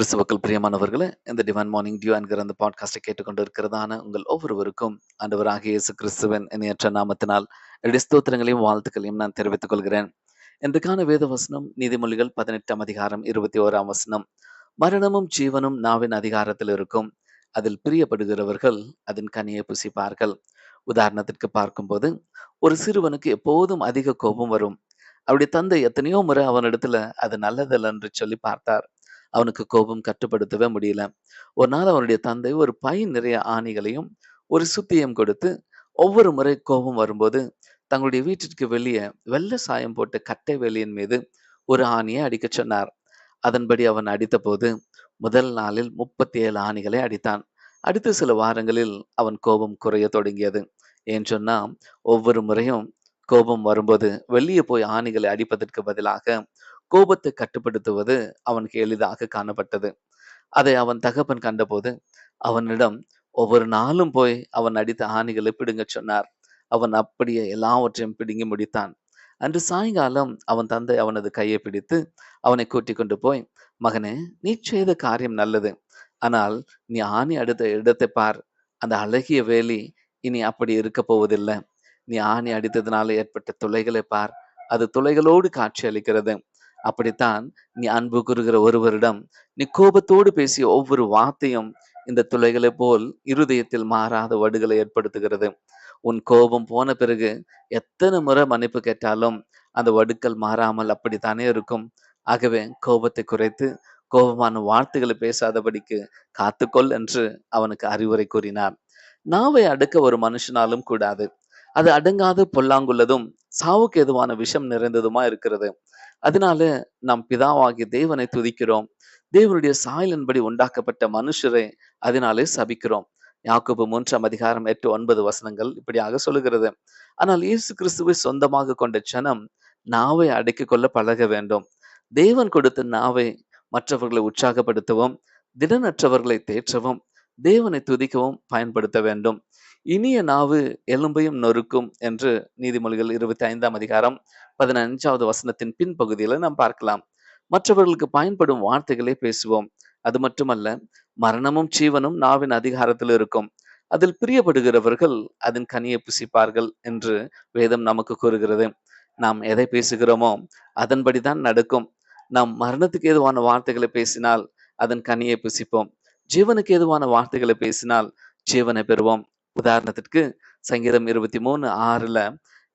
கிறிஸ்துவுக்குள் பிரியமானவர்களே இந்த டிவைன் மார்னிங் டியூ என்கிற அந்த பாட்காஸ்டை கேட்டுக்கொண்டிருக்கிறதான உங்கள் ஒவ்வொருவருக்கும் ஆண்டவராக இயேசு கிறிஸ்துவன் இணையற்ற நாமத்தினால் என்னுடைய ஸ்தோத்திரங்களையும் வாழ்த்துக்களையும் நான் தெரிவித்துக் கொள்கிறேன். இன்றைக்கான வேத வசனம் நீதிமொழிகள் பதினெட்டாம் அதிகாரம் இருபத்தி ஓராம் வசனம். மரணமும் ஜீவனும் நாவின் அதிகாரத்தில் இருக்கும். அதில் பிரியப்படுகிறவர்கள் அதன் கனியை புசிப்பார்கள். உதாரணத்திற்கு பார்க்கும்போது ஒரு சிறுவனுக்கு எப்போதும் அதிக கோபம் வரும். அவருடைய தந்தை எத்தனையோ முறை அவனிடத்துல அது நல்லதல்ல என்று சொல்லி பார்த்தார். அவனுக்கு கோபம் கட்டுப்படுத்தவே முடியல. ஒரு நாள் அவனுடைய தந்தை ஒரு பை நிறைய ஆணிகளையும் ஒரு சுத்தியம் கொடுத்து ஒவ்வொரு முறை கோபம் வரும்போது தங்களுடைய வீட்டிற்கு வெளியே வெள்ள சாயம் போட்ட கட்டை வேலியின் மீது ஒரு ஆணியை அடிக்க சொன்னார். அதன்படி அவன் அடித்த போது முதல் நாளில் முப்பத்தி ஏழு ஆணிகளை அடித்தான். அடுத்த சில வாரங்களில் அவன் கோபம் குறைய தொடங்கியது. ஏன் சொன்னா ஒவ்வொரு முறையும் கோபம் வரும்போது வெளியே போய் ஆணிகளை அடிப்பதற்கு பதிலாக கோபத்தை கட்டுப்படுத்துவது அவனுக்கு எளிதாக காணப்பட்டது. அதை அவன் தகப்பன் கண்டபோது அவனிடம் ஒவ்வொரு நாளும் போய் அவன் அடித்த ஆணிகளை பிடுங்க சொன்னார். அவன் அப்படியே எல்லாவற்றையும் பிடுங்கி முடித்தான். அன்று சாயங்காலம் அவன் தந்தை அவனது கையை பிடித்து அவனை கூட்டிக் கொண்டு போய் மகனே நீ செய்த காரியம் நல்லது. ஆனால் நீ ஆணி அடுத்த இடத்தை பார். அந்த அழகிய வேலி இனி அப்படி இருக்க போவதில்லை. நீ ஆணி அடித்ததுனால ஏற்பட்ட துளைகளை பார். அது துளைகளோடு காட்சி அளிக்கிறது அப்படித்தான் நீ அன்பு கூறுகிற ஒருவரிடம் நீ கோபத்தோடு பேசிய ஒவ்வொரு வார்த்தையும் இந்த துளைகளை போல் இருதயத்தில் மாறாத வடுகளை ஏற்படுத்துகிறது. உன் கோபம் போன பிறகு எத்தனை முறை மன்னிப்பு கேட்டாலும் அந்த வடுக்கள் மாறாமல் அப்படித்தானே இருக்கும். ஆகவே கோபத்தை குறைத்து கோபமான வார்த்தைகளை பேசாதபடிக்கு காத்துக்கொள் என்று அவனுக்கு அறிவுரை கூறினார். நாவை அடுக்க ஒரு மனுஷனாலும் கூடாது. அது அடங்காத பொல்லாங்குள்ளதும் சாவுக்கு எதுவான விஷம் நிறைந்ததுமா இருக்கிறது. அதனால நாம் பிதாவாகிய தேவனை துதிக்கிறோம். தேவனுடைய சாயலின்படி உண்டாக்கப்பட்ட மனுஷரை அதனாலே சபிக்கிறோம். யாக்கோபு மூன்றாம் அதிகாரம் எட்டு ஒன்பது வசனங்கள் இப்படியாக சொல்லுகிறது. ஆனால் இயேசு கிறிஸ்துவை சொந்தமாக கொண்ட ஜனம் நாவை அடக்கிக் கொள்ள பழக வேண்டும். தேவன் கொடுத்த நாவை மற்றவர்களை உற்சாகப்படுத்தவும் திடனற்றவர்களை தேற்றவும் தேவனை துதிக்கவும் பயன்படுத்த வேண்டும். இனிய நாவு எலும்பையும் நொறுக்கும் என்று நீதிமொழிகள் இருபத்தி ஐந்தாம் அதிகாரம் பதினஞ்சாவது வசனத்தின் பின்பகுதியில நாம் பார்க்கலாம். மற்றவர்களுக்கு பயன்படும் வார்த்தைகளை பேசுவோம். அது மட்டுமல்ல மரணமும் ஜீவனும் நாவின் அதிகாரத்தில் இருக்கும். அதில் பிரியப்படுகிறவர்கள் அதன் கனியை புசிப்பார்கள் என்று வேதம் நமக்கு கூறுகிறது. நாம் எதை பேசுகிறோமோ அதன்படிதான் நடக்கும். நாம் மரணத்துக்கு ஏதுவான வார்த்தைகளை பேசினால் அதன் கனியை புசிப்போம். ஜீவனுக்கு ஏதுவான வார்த்தைகளை பேசினால் ஜீவனை பெறுவோம். உதாரணத்திற்கு சங்கீதம் இருபத்தி மூணு ஆறுல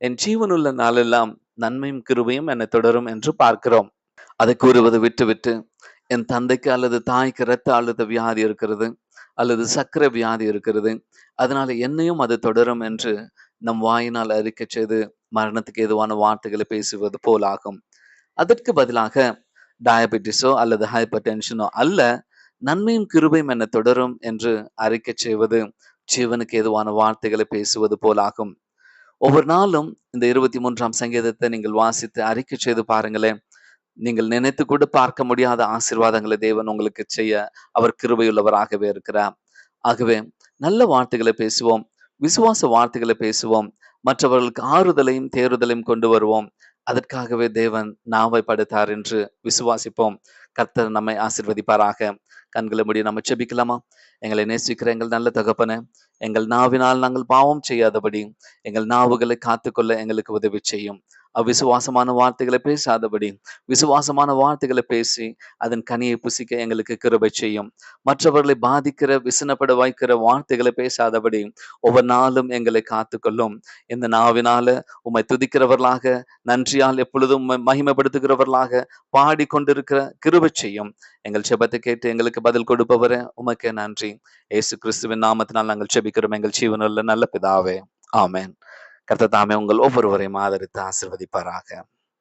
என் ஜீவனுள்ள நாளெல்லாம் நன்மையும் கிருபையும் என்னை தொடரும் என்று பார்க்கிறோம். அதை கூறுவது விட்டு விட்டு என் தந்தைக்கு அல்லது தாய்க்கு இரத்த அழுத்த வியாதி இருக்கிறது அல்லது சக்கரை வியாதி இருக்கிறது அதனால என்னையும் அது தொடரும் என்று நம் வாயினால் அறிக்கை செய்து மரணத்துக்கு ஏதுவான வார்த்தைகளை பேசுவது போலாகும். அதற்கு பதிலாக டயபெட்டிஸோ அல்லது ஹைப்பர் டென்ஷனோ அல்ல நன்மையும் கிருபையும் என்னை தொடரும் என்று அறிக்கை செய்வது ஜீவனுக்கு எதுவான வார்த்தைகளை பேசுவது போலாகும். ஒவ்வொரு நாளும் இந்த இருபத்தி மூன்றாம் சங்கீதத்தை நீங்கள் வாசித்து அறிக்கை செய்து பாருங்களேன். நீங்கள் நினைத்து கூட பார்க்க முடியாத ஆசிர்வாதங்களை தேவன் உங்களுக்கு செய்ய அவர் கிருபையுள்ளவராகவே இருக்கிறார். ஆகவே நல்ல வார்த்தைகளை பேசுவோம் விசுவாச வார்த்தைகளை பேசுவோம் மற்றவர்களுக்கு ஆறுதலையும் தேறுதலையும் கொண்டு வருவோம். அதற்காகவே தேவன் நாவை படுத்தார் என்று விசுவாசிப்போம். கர்த்தர் நம்மை ஆசிர்வதிப்பாராக. கண்களை முடி நம்ம செபிக்கலாமா? எங்களை நேசிக்கிற எங்கள் நல்ல தகப்பன எங்கள் நாவினால் நாங்கள் பாவம் செய்யாதபடி எங்கள் நாவுகளை காத்துக்கொள்ள எங்களுக்கு உதவி செய்யும். அவ்விசுவாசமான வார்த்தைகளை பேசாதபடி விசுவாசமான வார்த்தைகளை பேசி அதன் கனியை புசிக்க எங்களுக்கு கிருபை செய்யும். மற்றவர்களை பாதிக்கிற விசனப்பட வைக்கிற வார்த்தைகளை பேசாதபடி ஒவ்வொரு நாளும் எங்களை காத்துக்கொள்ளும். இந்த நாவினால உம்மை துதிக்கிறவர்களாக நன்றியால் எப்பொழுதும் மகிமைப்படுத்துகிறவர்களாக பாடிக்கொண்டிருக்கிற கிருபை செய்யும். எங்கள் செபத்தை கேட்டு எங்களுக்கு பதில் கொடுப்பவரே உமக்கே நன்றி. ஏசு கிறிஸ்துவின் நாமத்தினால் நாங்கள் செபிக்கிறோம். எங்கள் ஜீவனில் நல்ல பிதாவே. ஆமேன். கர்த்த தாமே உங்கள் ஒவ்வொருவரையும் ஆதரித்து ஆசிர்வதிப்பாராக.